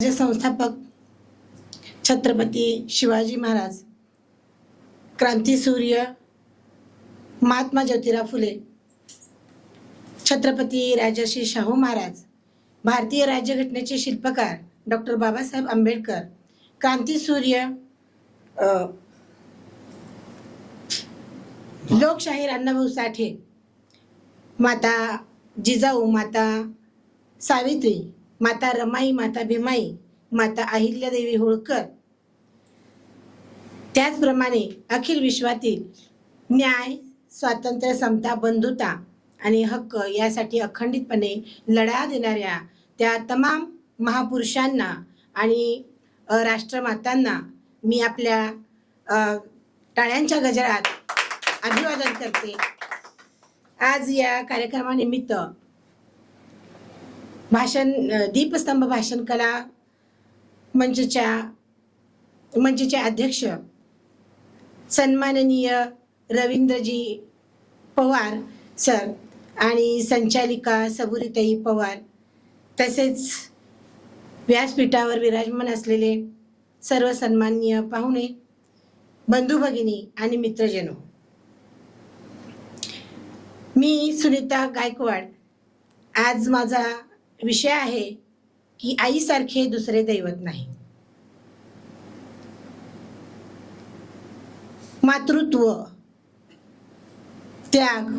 जे संस्थापक छत्रपती शिवाजी महाराज क्रांतीसूर्य महात्मा ज्योतिराव फुले छत्रपती राजर्षी शाहू महाराज भारतीय राज्यघटनेचे शिल्पकार डॉक्टर बाबासाहेब आंबेडकर क्रांतीसूर्य सूर्य लोकशाहीर अण्णाभाऊ साठे माता जिजाऊ माता सावित्री माता रमाई माता भीमाई माता अहिल्यादेवी होळकर. त्याचप्रमाणे अखिल विश्वातील न्याय स्वातंत्र्य समता बंधुता आणि हक्क यासाठी अखंडितपणे लढा देणाऱ्या त्या तमाम महापुरुषांना आणि राष्ट्रमातांना मी आपल्या टाळ्यांच्या गजरात अभिवादन करते. आज या कार्यक्रमानिमित्त भाषण दीपस्तंभ भाषण कला मंचच्या मंचचे अध्यक्ष सन्माननीय रवींद्रजी पवार सर आणि संचालिका सबुरीताई पवार तसेच व्यासपीठावर विराजमान असलेले सर्व सन्माननीय पाहुणे बंधू भगिनी आणि मित्रजनो. मी सुनीता गायकवाड. आज माझा विषय आहे की आईसारखे दुसरे दैवत नाही. मातृत्व त्याग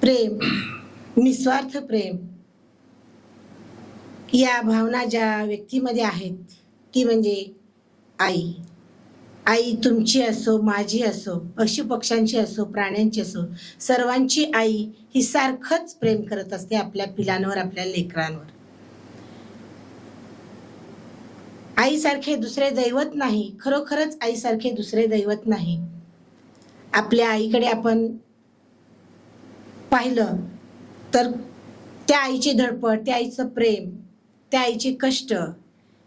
प्रेम निस्वार्थ प्रेम या भावना ज्या व्यक्तीमध्ये आहेत ती म्हणजे आई. आई तुमची असो माझी असो पशु पक्ष्यांची असो प्राण्यांची असो सर्वांची आई ही सारखंच प्रेम करत असते आपल्या पिलांवर आपल्या लेकरांवर. आईसारखे दुसरे दैवत नाही खरोखरच आईसारखे दुसरे दैवत नाही. आपल्या आईकडे आपण पाहिलं तर त्या आईची धडपड त्या आईचं प्रेम त्या आईचे कष्ट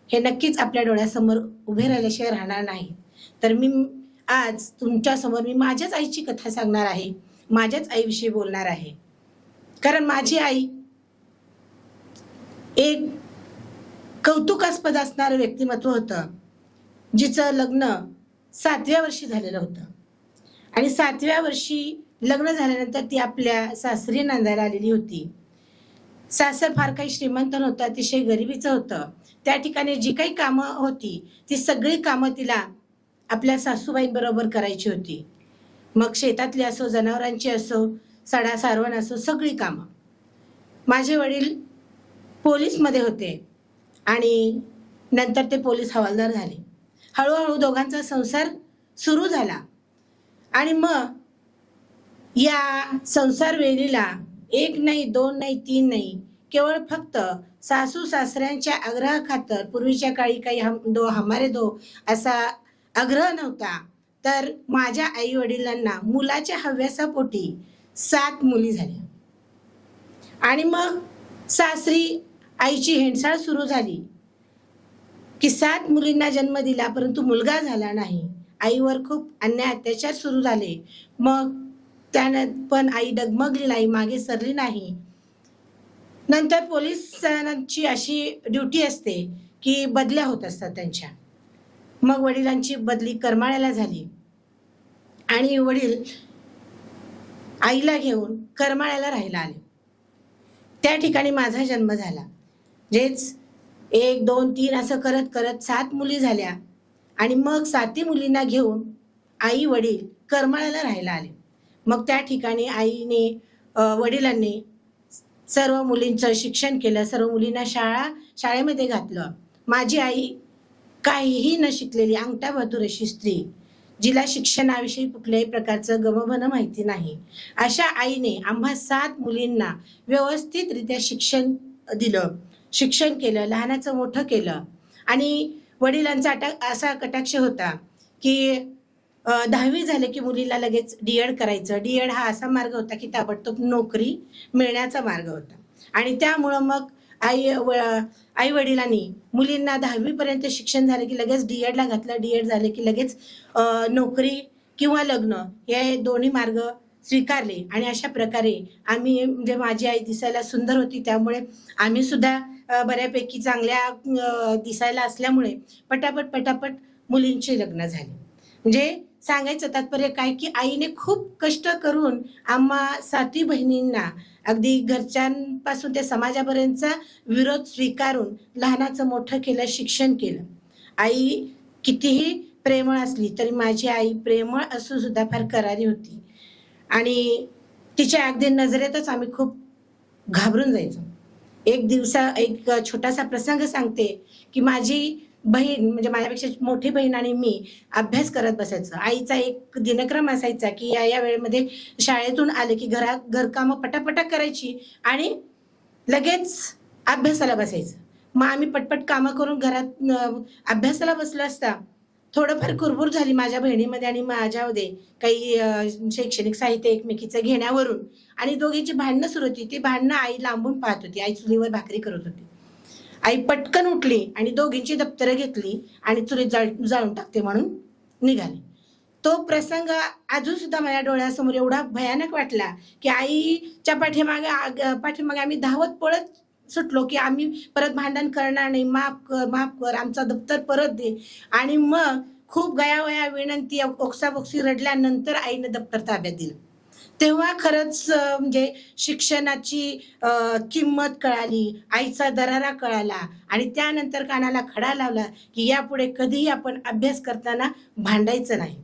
हे नक्कीच आपल्या डोळ्यासमोर उभे राहिल्याशिवाय राहणार नाही. तर मी आज तुमच्यासमोर मी माझ्याच आईची कथा सांगणार आहे. माझ्याच आईविषयी बोलणार आहे. कारण माझी आई एक कौतुकास्पद असणारं व्यक्तिमत्व होतं जिचं लग्न सातव्या वर्षी झालेलं होतं. आणि सातव्या वर्षी लग्न झाल्यानंतर ती आपल्या सासरी नांदायला आलेली होती. सासर फार काही श्रीमंत नव्हतं अतिशय गरिबीचं होतं. त्या ठिकाणी जी काही कामं होती ती सगळी कामं तिला आपल्या सासूबाईंबरोबर करायची होती. मग शेतातली असो जनावरांची असो सडा सारवण असो सगळी कामं. माझे वडील पोलीसमध्ये होते आणि नंतर ते पोलीस हवालदार झाले. हळूहळू दोघांचा संसार सुरू झाला. आणि मग या संसार वेलीला एक नाही दोन नाही तीन नाही केवळ फक्त सासू सासऱ्यांच्या आग्रहाखातर पूर्वीच्या काळी काही हम दो हमारे दो असा आग्रह नव्हता. तर माझ्या आई वडिलांना मुलाच्या हव्यासापोटी सात मुली झाल्या. आणि मग सासरी आईची हेंडसाळ सुरू झाली. की सात मुलींना जन्म दिला परंतु मुलगा झाला नाही. आईवर खूप अन्याय अत्याचार सुरू झाले. मग त्यानं पण आई डगमगली नाही मागे सरली नाही. नंतर पोलिसांची अशी ड्युटी असते की बदल्या होत असतात त्यांच्या. मग वडिलांची बदली करमाळ्याला झाली. आणि वडील आईला घेऊन करमाळ्याला राहायला आले. त्या ठिकाणी माझा जन्म झाला. जेच एक दोन तीन असं करत करत सात मुली झाल्या. आणि मग साती मुलींना घेऊन आई वडील करमाळ्याला राहायला आले. मग त्या ठिकाणी आईने वडिलांनी सर्व मुलींचं शिक्षण केलं. सर्व मुलींना शाळा शाळेमध्ये घातलं. माझी आई काहीही न शिकलेली अंगठा बहादूर अशी स्त्री जिला शिक्षणाविषयी कुठल्याही प्रकारचं गमभन माहिती नाही. अशा आईने आम्हा सात मुलींना व्यवस्थितरित्या शिक्षण दिलं. शिक्षण केलं लहानाचं मोठं केलं. आणि वडिलांचा अटा असा कटाक्ष होता की दहावी झालं की मुलीला लगेच डी एड करायचं. डी एड हा असा मार्ग होता की ताबडतोब नोकरी मिळण्याचा मार्ग होता. आणि त्यामुळं मग आई व आई वडिलांनी मुलींना दहावीपर्यंत शिक्षण झालं की लगेच डी एडला घातलं डी एड झाले की लगेच नोकरी किंवा लग्न हे दोन्ही मार्ग स्वीकारले. आणि अशा प्रकारे आम्ही म्हणजे माझी आई दिसायला सुंदर होती. त्यामुळे आम्ही सुद्धा बऱ्यापैकी चांगल्या दिसायला असल्यामुळे पटापट पटापट मुलींची लग्न झाली. म्हणजे सांगायचं तात्पर्य काय की आईने खूप कष्ट करून आम्हा साती बहिणींना अगदी घरच्यांपासून ते समाजापर्यंतचा विरोध स्वीकारून लहानाचं मोठं केलं शिक्षण केलं. आई कितीही प्रेमळ असली तरी माझी आई प्रेमळ असून सुद्धा फार करारी होती. आणि तिच्या अगदी नजरेतच आम्ही खूप घाबरून जायचो. एक दिवसा एक छोटासा प्रसंग सांगते की माझी बहीण म्हणजे माझ्यापेक्षा मोठी बहीण आणि मी अभ्यास करत बसायचं. आईचा एक दिनक्रम असायचा की या या वेळेमध्ये शाळेतून आले की घरात घरकामं पटापटा करायची आणि लगेच अभ्यासाला बसायचं. मग आम्ही पटपट कामं करून घरात अभ्यासाला बसलो असता थोडंफार कुरबुर झाली माझ्या बहिणीमध्ये आणि माझ्यामध्ये काही शैक्षणिक साहित्य एकमेकीचं घेण्यावरून. आणि दोघींची भांडणं सुरू होती. ती भांडणं आई लांबून पाहत होती. आई चुलीवर भाकरी करत होती. आई पटकन उठली आणि दोघींची दप्तरं घेतली आणि चुलीत जाळ जाळून टाकते म्हणून निघाली. तो प्रसंग अजून सुद्धा माझ्या डोळ्यासमोर एवढा भयानक वाटला की आईच्या पाठीमागे आग- पाठीमागे आम्ही धावत पळत सुटलो की आम्ही परत भांडण करणार नाही. माफ कर माफ कर आमचा दप्तर परत दे. आणि मग खूप गयावया विनंती ओक्साबोक्सी रडल्यानंतर आईने दप्तर ताब्यात दिलं. तेव्हा खरंच म्हणजे शिक्षणाची अं, किंमत कळाली आईचा दरारा कळाला आणि त्यानंतर कानाला खडा लावला की यापुढे कधीही आपण अभ्यास करताना भांडायचं नाही.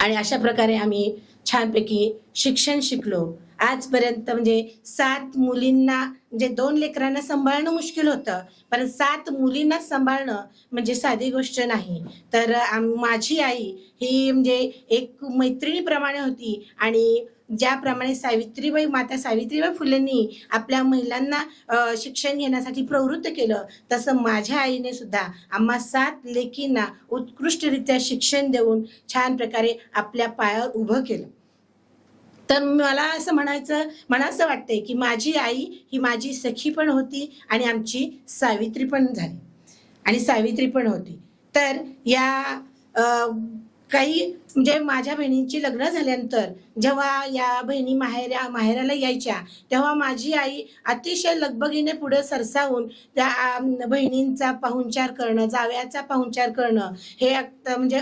आणि अशा प्रकारे आम्ही छानपैकी शिक्षण शिकलो. आजपर्यंत म्हणजे सात मुलींना म्हणजे दोन लेकरांना सांभाळणं मुश्किल होतं पण सात मुलींना सांभाळणं म्हणजे साधी गोष्ट नाही. तर माझी आई ही म्हणजे एक मैत्रिणीप्रमाणे होती आणि ज्याप्रमाणे सावित्रीबाई माता सावित्रीबाई फुलेंनी आपल्या महिलांना शिक्षण घेण्यासाठी प्रवृत्त केलं तसं माझ्या आईने सुद्धा आम्हा सात लेकींना उत्कृष्टरित्या शिक्षण देऊन छान प्रकारे आपल्या पायावर उभं केलं. तर मला असं म्हणायचं मला असं वाटतंय की माझी आई ही माझी सखी पण होती आणि आमची सावित्री पण झाली. आणि सावित्री पण होती. तर या काही म्हणजे माझ्या बहिणींची लग्न झाल्यानंतर जेव्हा या बहिणी माहेऱ्या माहेराला यायच्या तेव्हा माझी आई अतिशय लगबगीने पुढे सरसावून त्या बहिणींचा पाहुणचार करणं जाव्याचा पाहुणचार करणं हे म्हणजे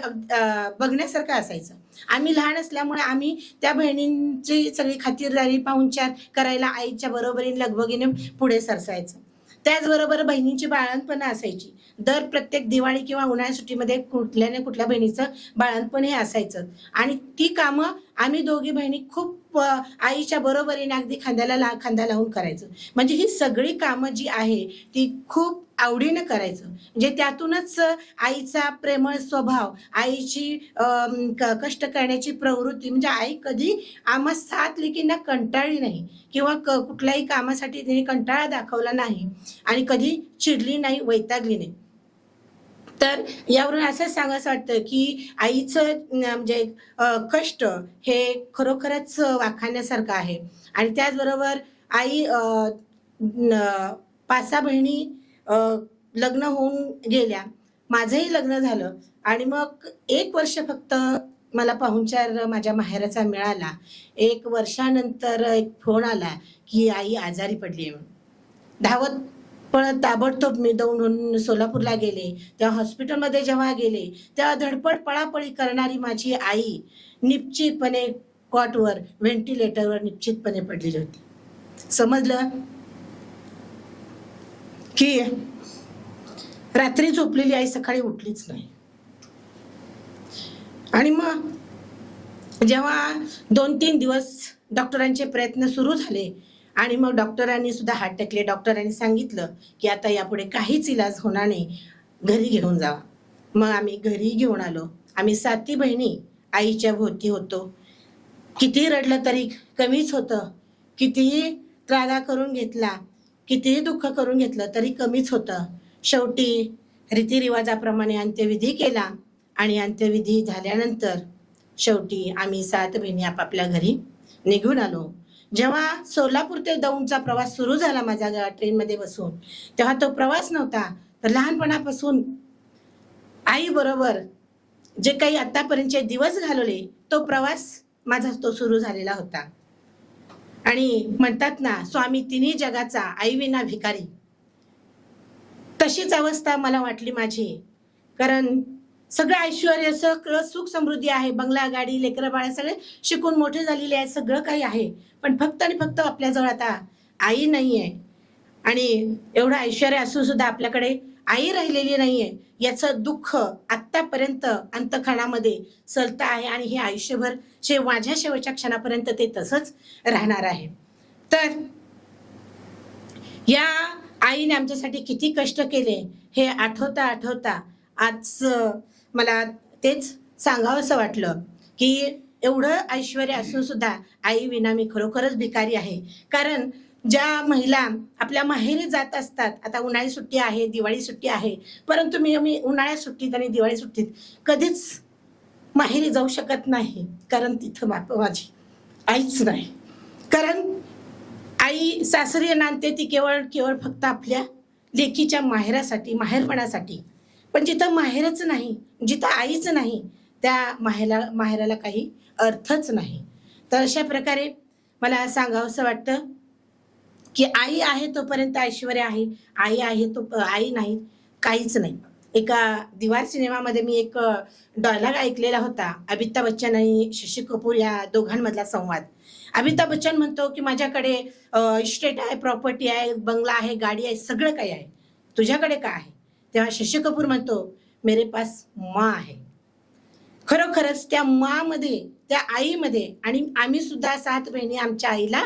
बघण्यासारखं असायचं. आम्ही लहान असल्यामुळे आम्ही त्या बहिणींची सगळी खातिरदारी पाहुणचार करायला आईच्या बरोबरीने लगबगीने पुढे सरसायचं. त्याचबरोबर बहिणींची बाळणपण असायची. दर प्रत्येक दिवाळी किंवा उन्हाळ्या सुट्टीमध्ये कुठल्या ना कुठल्या बहिणीचं बाळणपण हे असायचं. आणि ती कामं आम्ही दोघी बहिणी खूप आईच्या बरोबरीने अगदी खांद्याला ला खांदा लावून करायचं. म्हणजे ही सगळी कामं जी आहे ती खूप आवडीनं करायचं. म्हणजे त्यातूनच आईचा प्रेमळ स्वभाव आईची कष्ट करण्याची प्रवृत्ती म्हणजे आई कधी आम्हा सात लेकींना कंटाळली नाही किंवा क कुठल्याही कामासाठी तिने कंटाळा दाखवला नाही आणि कधी चिडली नाही वैतागली नाही. तर यावरून असं सांगायचं वाटतं की आईचं म्हणजे कष्ट हे खरोखरच वाखाण्यासारखं आहे. आणि त्याचबरोबर आई अ, पाच सहा बहिणी लग्न होऊन गेल्या. माझंही लग्न झालं आणि मग एक वर्ष फक्त मला पाहुणचार माझ्या माहेराचा मिळाला. एक वर्षानंतर एक फोन आला की आई आजारी पडली आहे म्हणून. धावत पळत ताबडतोब मी दौडून सोलापूरला गेले. तेव्हा हॉस्पिटलमध्ये जेव्हा गेले तेव्हा धडपड पळापळी करणारी माझी आई निश्चितपणे कॉटवर व्हेंटिलेटरवर निश्चितपणे पडलेली होती. समजलं? की रात्री झोपलेली आई सकाळी उठलीच नाही. आणि मग जेव्हा दोन तीन दिवस डॉक्टरांचे प्रयत्न सुरू झाले आणि मग डॉक्टरांनी सुद्धा हात टेकले. डॉक्टरांनी सांगितलं की आता यापुढे काहीच इलाज होणार नाही. घरी घेऊन जावा मग आम्ही घरी घेऊन आलो. आम्ही साती बहिणी आईच्या भोवती होतो. कितीही रडलं तरी कमीच होतं. कितीही त्रागा करून घेतला. कितीही दुःख करून घेतलं तरी कमीच होतं. शेवटी रीतिरिवाजाप्रमाणे अंत्यविधी केला आणि अंत्यविधी झाल्यानंतर शेवटी आम्ही सात बहिणी आपापल्या घरी निघून आलो. जेव्हा सोलापूर ते दौंडचा प्रवास सुरू झाला माझ्या ट्रेनमध्ये बसून तेव्हा तो प्रवास नव्हता तर लहानपणापासून आई बरोबर जे काही आतापर्यंतचे दिवस घालवले तो प्रवास माझा तो सुरू झालेला होता. आणि म्हणतात ना स्वामी तिन्ही जगाचा आईविना भिकारी. तशीच अवस्था मला वाटली माझी. कारण सगळं ऐश्वर्य सगळं सुख समृद्धी आहे. बंगला गाडी लेकरं बाळा सगळे शिकून मोठे झालेले आहे सगळं काही आहे. पण फक्त आणि फक्त आपल्याजवळ आता आई नाही आहे आणि एवढं ऐश्वर्य असून सुद्धा आपल्याकडे आई राहिलेली नाहीये. याचं दुःख आत्तापर्यंत अंतखणामध्ये सलतं आहे आणि हे आयुष्यभर शे माझ्या शेवटच्या क्षणापर्यंत ते तसंच राहणार आहे. तर या आईने आमच्यासाठी किती कष्ट केले हे आठवता आठवता आज मला तेच सांगावंसं वाटलं की एवढं ऐश्वर असून सुद्धा आई विना मी खरोखरच भिकारी आहे. कारण ज्या महिला आपल्या माहेरी जात असतात आता उन्हाळी सुट्टी आहे दिवाळी सुट्टी आहे परंतु मी मी उन्हाळ्या सुट्टीत आणि दिवाळी सुट्टीत कधीच माहेरी जाऊ शकत नाही कारण तिथं माझी आईच नाही. कारण आई सासरी नांदते ती केवळ केवळ फक्त आपल्या लेकीच्या माहेरासाठी माहेरपणासाठी. पण जिथं माहेरच नाही जिथं आईच नाही त्या माहेरा माहेराला काही अर्थच नाही. तर अशा प्रकारे मला सांगावंसं वाटतं की आई आहे तोपर्यंत ऐश्वर्य आहे आई आहे तो आई नाही काहीच नाही. एका दिवार सिनेमामध्ये मी एक डायलॉग ऐकलेला होता अमिताभ बच्चन आणि शशी कपूर या दोघांमधला संवाद. अमिताभ बच्चन म्हणतो की माझ्याकडे इस्टेट आहे प्रॉपर्टी आहे बंगला आहे गाडी आहे सगळं काही आहे. तुझ्याकडे काय आहे? तेव्हा शशी कपूर म्हणतो मेरे पास माँ आहे. खरोखरच त्या मामध्ये त्या आईमध्ये आणि आम्ही सुद्धा सात बहिणी आमच्या आईला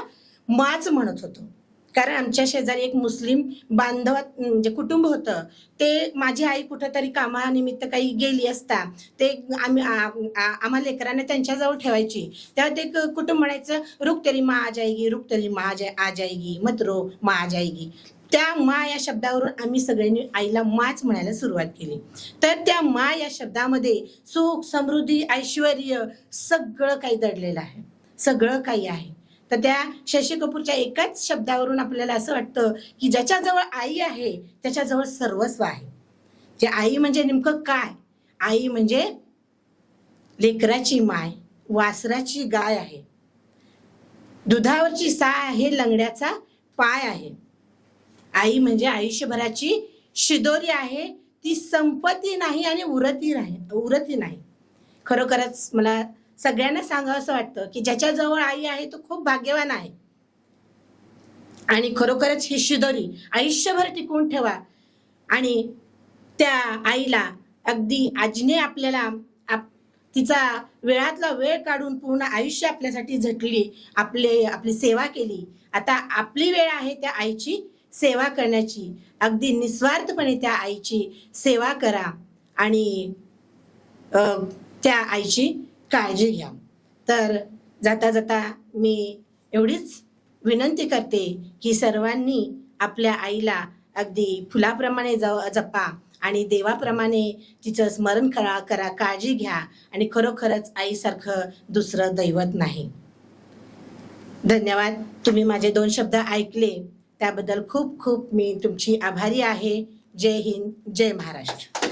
माच म्हणत होतो. कारण आमच्या शेजारी एक मुस्लिम बांधव म्हणजे कुटुंब होतं. ते माझी आई कुठंतरी कामानिमित्त काही गेली असता ते आम्ही आम्हा लेकरांना त्यांच्याजवळ ठेवायची. तेव्हा ते कुटुंब म्हणायचं रुक तरी मा आ जाएगी रुक तरी मा आ आ जाएगी मत रो मा आ जाएगी त्या मा या शब्दावरून आम्ही सगळ्यांनी आईला माच म्हणायला सुरुवात केली. तर त्या मा या शब्दामध्ये सुख समृद्धी ऐश्वर सगळं काही दडलेलं आहे. सगळं काही आहे. तर त्या शशी कपूरच्या एकाच शब्दावरून आपल्याला असं वाटतं की ज्याच्याजवळ आई आहे त्याच्याजवळ सर्वस्व आहे. जे आई म्हणजे नेमकं काय? आई म्हणजे लेकराची माय वासराची गाय आहे. दुधावरची साय आहे लंगड्याचा पाय आहे. आई म्हणजे आयुष्यभराची शिदोरी आहे ती संपत्ती नाही आणि उरती नाही उरती नाही. खरोखरच मला सगळ्यांना सांगावं असं वाटतं की ज्याच्याजवळ आई आहे तो खूप भाग्यवान आहे. आणि खरोखरच ही शिदोरी आयुष्यभर टिकवून ठेवा. आणि त्या आईला अगदी आजीने आपल्याला आप तिचा वेळातला वेळ काढून पूर्ण आयुष्य आपल्यासाठी झटली आपले आपली सेवा केली. आता आपली वेळ आहे त्या आईची सेवा करण्याची. अगदी निस्वार्थपणे त्या आईची सेवा करा. आणि त्या आईची काळजी घ्या. तर जाता जाता मी एवढीच विनंती करते की सर्वांनी आपल्या आईला अगदी फुलाप्रमाणे ज जपा आणि देवाप्रमाणे तिचं स्मरण करा करा काळजी घ्या आणि खरोखरच आईसारखं दुसरं दैवत नाही. धन्यवाद. तुम्ही माझे दोन शब्द ऐकले. त्याबद्दल खूप खूप मी तुमची आभारी आहे. जय हिंद जय महाराष्ट्र.